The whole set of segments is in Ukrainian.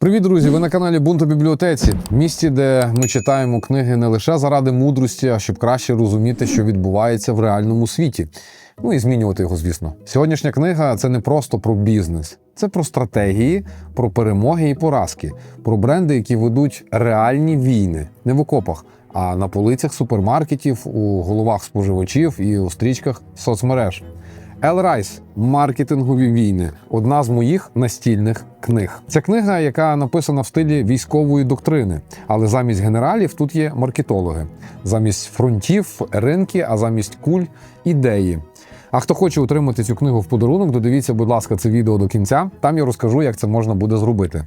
Привіт, друзі! Ви на каналі Бунту бібліотеці, місці, де ми читаємо книги не лише заради мудрості, а щоб краще розуміти, що відбувається в реальному світі. Ну і змінювати його, звісно. Сьогоднішня книга це не просто про бізнес, це про стратегії, про перемоги і поразки, про бренди, які ведуть реальні війни, не в окопах, а на полицях супермаркетів, у головах споживачів і у стрічках соцмереж. Ел Райс маркетингові війни одна з моїх настільних книг. Це книга, яка написана в стилі військової доктрини, але замість генералів тут є маркетологи, замість фронтів ринки, а замість куль ідеї. А хто хоче отримати цю книгу в подарунок, додивіться, будь ласка, це відео до кінця. Там я розкажу, як це можна буде зробити.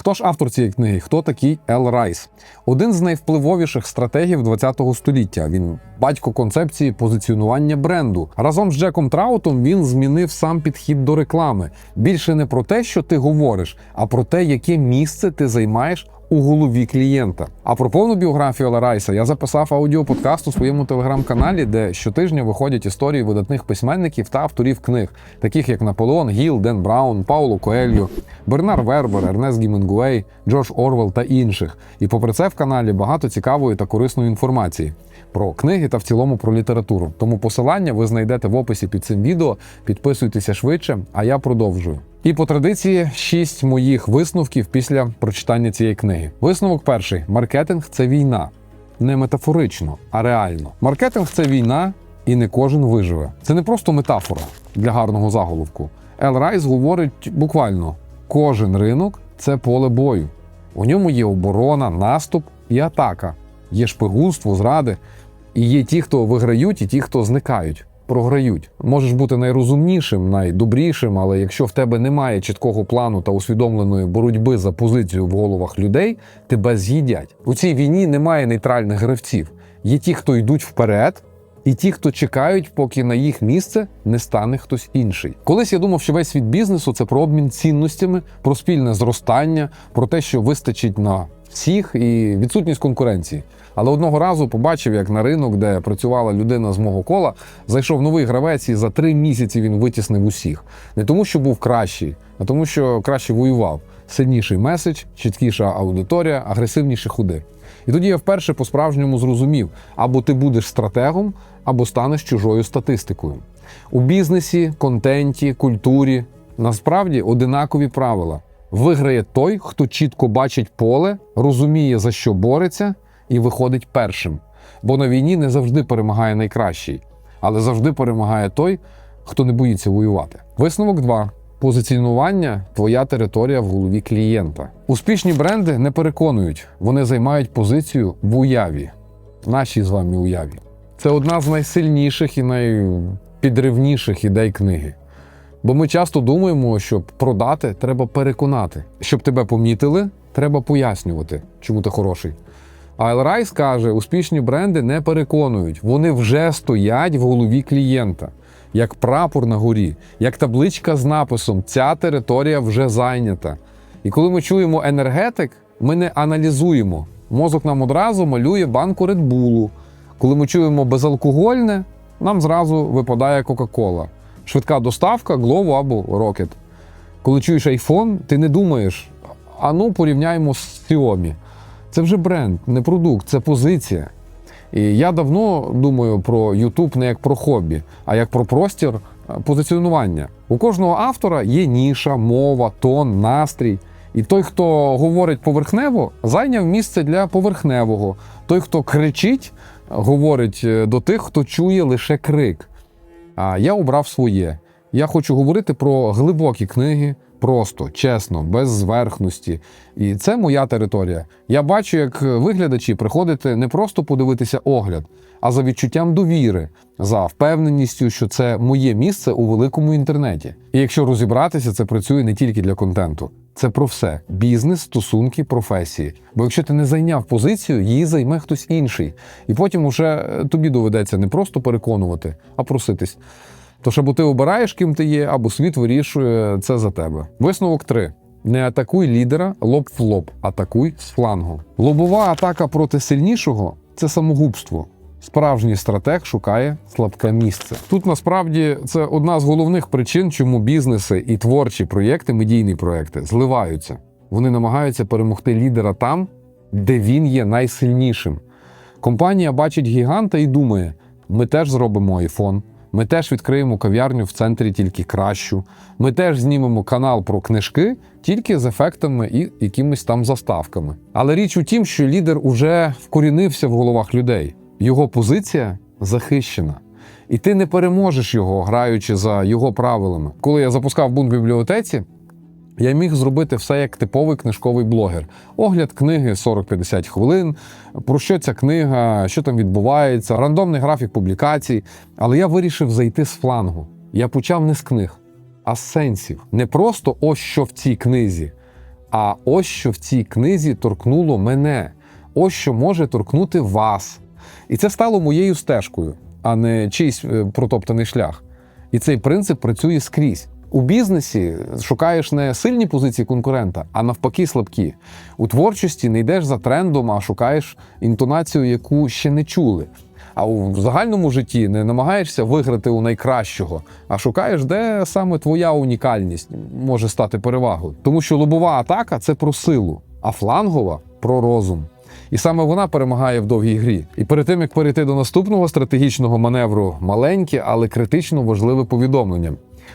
Хто ж автор цієї книги? Хто такий Ел Райс? Один з найвпливовіших стратегів ХХ століття. Він батько концепції позиціонування бренду. Разом з Джеком Траутом він змінив сам підхід до реклами. Більше не про те, що ти говориш, а про те, яке місце ти займаєш у голові клієнта. А про повну біографію Ела Райса я записав аудіоподкаст у своєму телеграм-каналі, де щотижня виходять історії видатних письменників та авторів книг, таких як Наполеон Гіл, Ден Браун, Пауло Коельо, Бернар Вербер, Ернест Гімінгуей, Джордж Орвел та інших. І попри це в каналі багато цікавої та корисної інформації про книги та в цілому про літературу. Тому посилання ви знайдете в описі під цим відео. Підписуйтеся швидше, а я продовжую. І по традиції шість моїх висновків після прочитання цієї книги. Висновок перший: маркетинг це війна. Не метафорично, а реально. Маркетинг це війна, і не кожен виживе. Це не просто метафора для гарного заголовку. Ел Райс говорить буквально: кожен ринок це поле бою. У ньому є оборона, наступ і атака. Є шпигунство, зради. І є ті, хто виграють, і ті, хто зникають, програють. Можеш бути найрозумнішим, найдобрішим, але якщо в тебе немає чіткого плану та усвідомленої боротьби за позицію в головах людей, тебе з'їдять. У цій війні немає нейтральних гравців. Є ті, хто йдуть вперед, і ті, хто чекають, поки на їх місце не стане хтось інший. Колись я думав, що весь світ бізнесу це про обмін цінностями, про спільне зростання, про те, що вистачить на всіх, і відсутність конкуренції. Але одного разу побачив, як на ринок, де працювала людина з мого кола, зайшов новий гравець, і за три місяці він витіснив усіх. Не тому, що був кращий, а тому, що краще воював. Сильніший меседж, чіткіша аудиторія, агресивніші худи. І тоді я вперше по-справжньому зрозумів: або ти будеш стратегом, або станеш чужою статистикою. У бізнесі, контенті, культурі насправді одинакові правила. Виграє той, хто чітко бачить поле, розуміє, за що бореться, і виходить першим. Бо на війні не завжди перемагає найкращий, але завжди перемагає той, хто не боїться воювати. Висновок 2. Позиціонування твоя територія в голові клієнта. Успішні бренди не переконують, вони займають позицію в уяві, в нашій з вами уяві. Це одна з найсильніших і найпідривніших ідей книги. Бо ми часто думаємо, щоб продати, треба переконати. Щоб тебе помітили, треба пояснювати, чому ти хороший. А Ел Райс каже, успішні бренди не переконують, вони вже стоять в голові клієнта, як прапор на горі, як табличка з написом Ця територія вже зайнята. І коли ми чуємо енергетик, ми не аналізуємо. Мозок нам одразу малює банку Редбулу. Коли ми чуємо безалкогольне, нам зразу випадає Кока-Кола. Швидка доставка, Glovo або Rocket. Коли чуєш iPhone, ти не думаєш, а ну порівняємо з Xiaomi. Це вже бренд, не продукт, це позиція. І я давно думаю про YouTube не як про хобі, а як про простір е, позиціонування. У кожного автора є ніша, мова, тон, настрій. І той, хто говорить поверхнево, зайняв місце для поверхневого. Той, хто кричить, говорить е, до тих, хто чує лише крик. Я обрав своє. Я хочу говорити про глибокі книги, просто, чесно, без зверхності. І це моя територія. Я бачу, як виглядачі приходите не просто подивитися огляд, а за відчуттям довіри, за впевненістю, що це моє місце у великому інтернеті. І якщо розібратися, це працює не тільки для контенту. Це про все: бізнес, стосунки, професії. Бо якщо ти не зайняв позицію, її займе хтось інший. І потім уже тобі доведеться не просто переконувати, а проситись. Тож або ти обираєш, ким ти є, або світ вирішує це за тебе. Висновок 3. Не атакуй лідера лоб в лоб, атакуй з флангу. Лобова атака проти сильнішого це самогубство. Справжній стратег шукає слабке місце. Тут насправді це одна з головних причин, чому бізнеси і творчі проєкти, медійні проєкти зливаються. Вони намагаються перемогти лідера там, де він є найсильнішим. Компанія бачить гіганта і думає: ми теж зробимо айфон, ми теж відкриємо кав'ярню в центрі тільки кращу. Ми теж знімемо канал про книжки тільки з ефектами і якимись там заставками. Але річ у тім, що лідер уже вкорінився в головах людей. Його позиція захищена. І ти не переможеш його, граючи за його правилами. Коли я запускав бунт в бібліотеці, я міг зробити все як типовий книжковий блогер. Огляд книги 40-50 хвилин, про що ця книга, що там відбувається, рандомний графік публікацій. Але я вирішив зайти з флангу. Я почав не з книг, а з сенсів. Не просто ось що в цій книзі, а ось що в цій книзі торкнуло мене, ось що може торкнути вас. І це стало моєю стежкою, а не чийсь е, протоптаний шлях. І цей принцип працює скрізь. У бізнесі шукаєш не сильні позиції конкурента, а навпаки, слабкі. У творчості не йдеш за трендом, а шукаєш інтонацію, яку ще не чули. А у загальному житті не намагаєшся виграти у найкращого, а шукаєш, де саме твоя унікальність може стати перевагою. Тому що лобова атака це про силу, а флангова про розум. І саме вона перемагає в довгій грі. І перед тим як перейти до наступного стратегічного маневру, маленьке, але критично важливе повідомлення.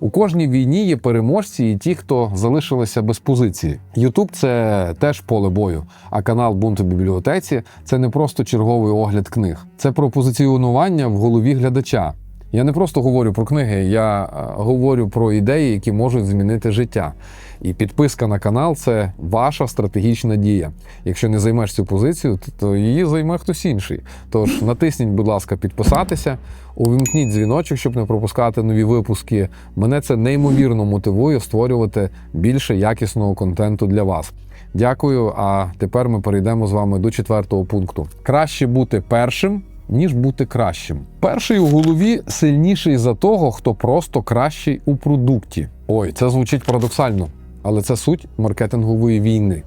У кожній війні є переможці і ті, хто залишилися без позиції. Ютуб це теж поле бою. А канал Бунту бібліотеці це не просто черговий огляд книг, це про позиціонування в голові глядача. Я не просто говорю про книги, я е, говорю про ідеї, які можуть змінити життя. І підписка на канал це ваша стратегічна дія. Якщо не займеш цю позицію, то- її займе хтось інший. Тож натисніть, будь ласка, підписатися, увімкніть дзвіночок, щоб не пропускати нові випуски. Мене це неймовірно мотивує створювати більше якісного контенту для вас. Дякую. А тепер ми перейдемо з вами до четвертого пункту. Краще бути першим. Ніж бути кращим. Перший у голові сильніший за того, хто просто кращий у продукті. Ой, це звучить парадоксально, але це суть маркетингової війни.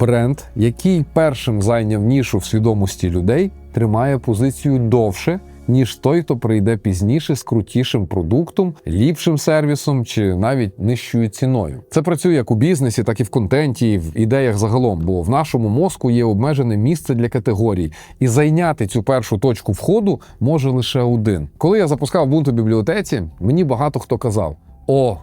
Бренд, який першим зайняв нішу в свідомості людей, тримає позицію довше, ніж той, хто прийде пізніше з крутішим продуктом, ліпшим сервісом чи навіть нижчою ціною. Це працює як у бізнесі, так і в контенті, і в ідеях загалом. Бо в нашому мозку є обмежене місце для категорій, і зайняти цю першу точку входу може лише один. Коли я запускав бунт у бібліотеці, мені багато хто казав: О,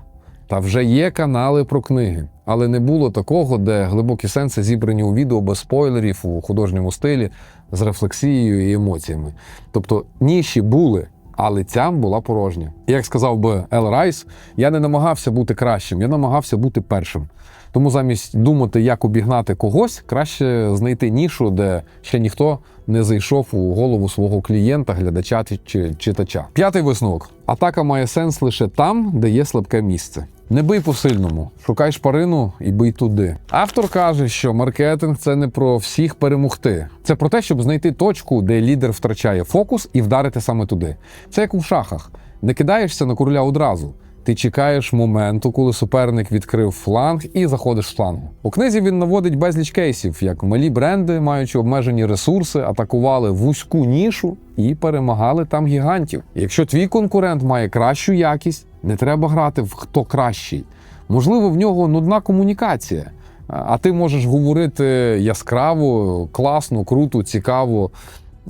та вже є канали про книги, але не було такого, де глибокі сенси зібрані у відео без спойлерів у художньому стилі з рефлексією і емоціями. Тобто ніші були, але ця була порожня. Як сказав би Ел Райс, я не намагався бути кращим, я намагався бути першим. Тому замість думати, як обігнати когось, краще знайти нішу, де ще ніхто не зайшов у голову свого клієнта, глядача чи читача. П'ятий висновок: атака має сенс лише там, де є слабке місце. Не бий по-сильному, шукай шпарину і бий туди. Автор каже, що маркетинг це не про всіх перемогти. Це про те, щоб знайти точку, де лідер втрачає фокус і вдарити саме туди. Це як у шахах. Не кидаєшся на короля одразу. Ти чекаєш моменту, коли суперник відкрив фланг і заходиш з флангу. У книзі він наводить безліч кейсів, як малі бренди, маючи обмежені ресурси, атакували вузьку нішу і перемагали там гігантів. Якщо твій конкурент має кращу якість, не треба грати в хто кращий. Можливо, в нього нудна комунікація. А ти можеш говорити яскраво, класно, круто, цікаво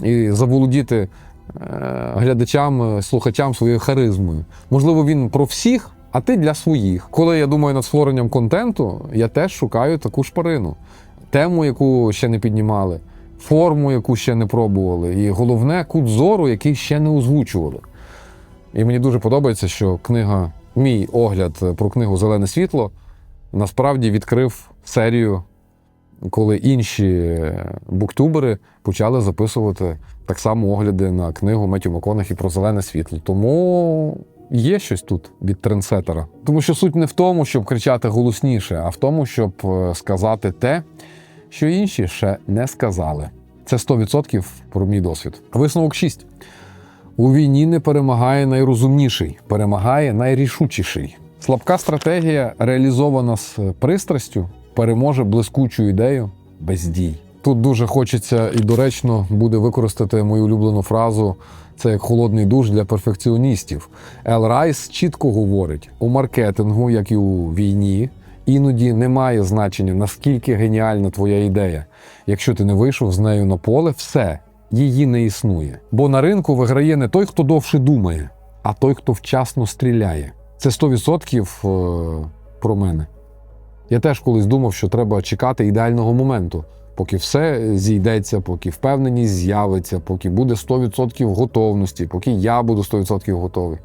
і заволодіти глядачам, е, слухачам своєю харизмою. Можливо, він про всіх, а ти для своїх. Коли я думаю над створенням контенту, я теж шукаю таку шпарину, тему, яку ще не піднімали, форму, яку ще не пробували, і головне кут зору, який ще не озвучували. І мені дуже подобається, що книга, мій огляд про книгу Зелене світло насправді відкрив серію, коли інші буктюбери почали записувати так само огляди на книгу Меттю МакКонахі про зелене світло. Тому є щось тут від трендсетера. Тому що суть не в тому, щоб кричати голосніше, а в тому, щоб е, сказати те, що інші ще не сказали. Це 100% про мій досвід. Висновок 6. У війні не перемагає найрозумніший, перемагає найрішучіший. Слабка стратегія, реалізована з пристрастю, переможе блискучу ідею без дій. Тут дуже хочеться і доречно буде використати мою улюблену фразу. Це як холодний душ для перфекціоністів. Ел Райс чітко говорить: у маркетингу, як і у війні, іноді немає значення, наскільки геніальна твоя ідея. Якщо ти не вийшов з нею на поле, все, її не існує. Бо на ринку виграє не той, хто довше думає, а той, хто вчасно стріляє. Це 100% е, про мене. Я теж колись думав, що треба чекати ідеального моменту, поки все зійдеться, поки впевненість з'явиться, поки буде 100% готовності, поки я буду 100% готовий.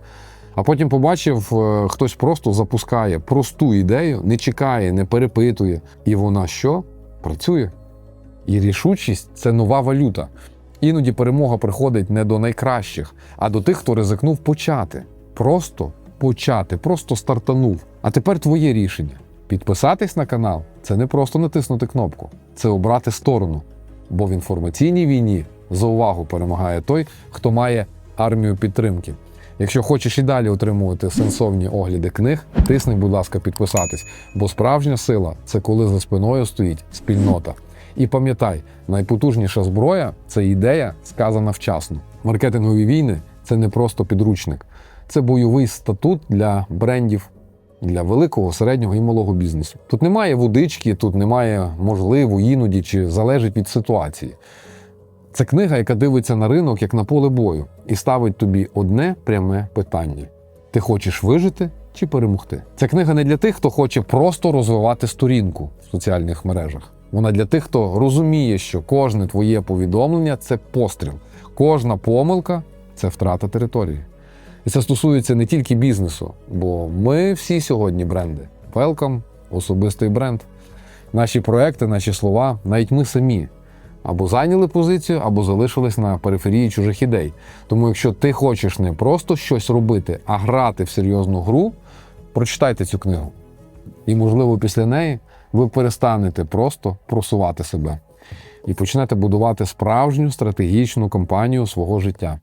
А потім побачив, е, хтось просто запускає просту ідею, не чекає, не перепитує. І вона що? Працює. І рішучість це нова валюта. Іноді перемога приходить не до найкращих, а до тих, хто ризикнув почати. Просто почати, просто стартанув. А тепер твоє рішення. Підписатись на канал це не просто натиснути кнопку, це обрати сторону. Бо в інформаційній війні за увагу перемагає той, хто має армію підтримки. Якщо хочеш і далі отримувати сенсовні огляди книг, тисни, будь ласка, підписатись, бо справжня сила це коли за спиною стоїть спільнота. І пам'ятай, найпотужніша зброя це ідея, сказана вчасно. Маркетингові війни це не просто підручник, це бойовий статут для брендів, для великого, середнього і малого бізнесу. Тут немає водички, тут немає можливо, іноді чи залежить від ситуації. Це книга, яка дивиться на ринок як на поле бою, і ставить тобі одне пряме питання: ти хочеш вижити чи перемогти? Ця книга не для тих, хто хоче просто розвивати сторінку в соціальних мережах. Вона для тих, хто розуміє, що кожне твоє повідомлення це постріл, кожна помилка це втрата території. І це стосується не тільки бізнесу, бо ми всі сьогодні бренди. Welcome, особистий бренд. Наші проекти, наші слова, навіть ми самі або зайняли позицію, або залишились на периферії чужих ідей. Тому, якщо ти хочеш не просто щось робити, а грати в серйозну гру, прочитайте цю книгу. І, можливо, після неї ви перестанете просто просувати себе і почнете будувати справжню стратегічну кампанію свого життя.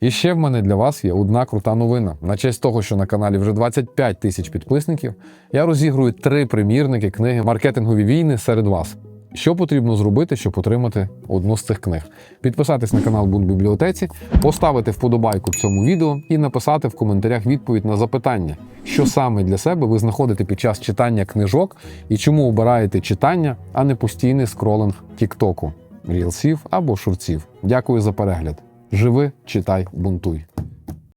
І ще в мене для вас є одна крута новина. На честь того, що на каналі вже 25 тисяч підписників, я розігрую три примірники книги Маркетингові війни серед вас. Що потрібно зробити, щоб отримати одну з цих книг? Підписатись на канал Бунт бібліотеці, поставити вподобайку цьому відео і написати в коментарях відповідь на запитання, що саме для себе ви знаходите під час читання книжок і чому обираєте читання, а не постійний скролинг Тіктоку, рілсів або шурців. Дякую за перегляд. Живи, читай, бунтуй.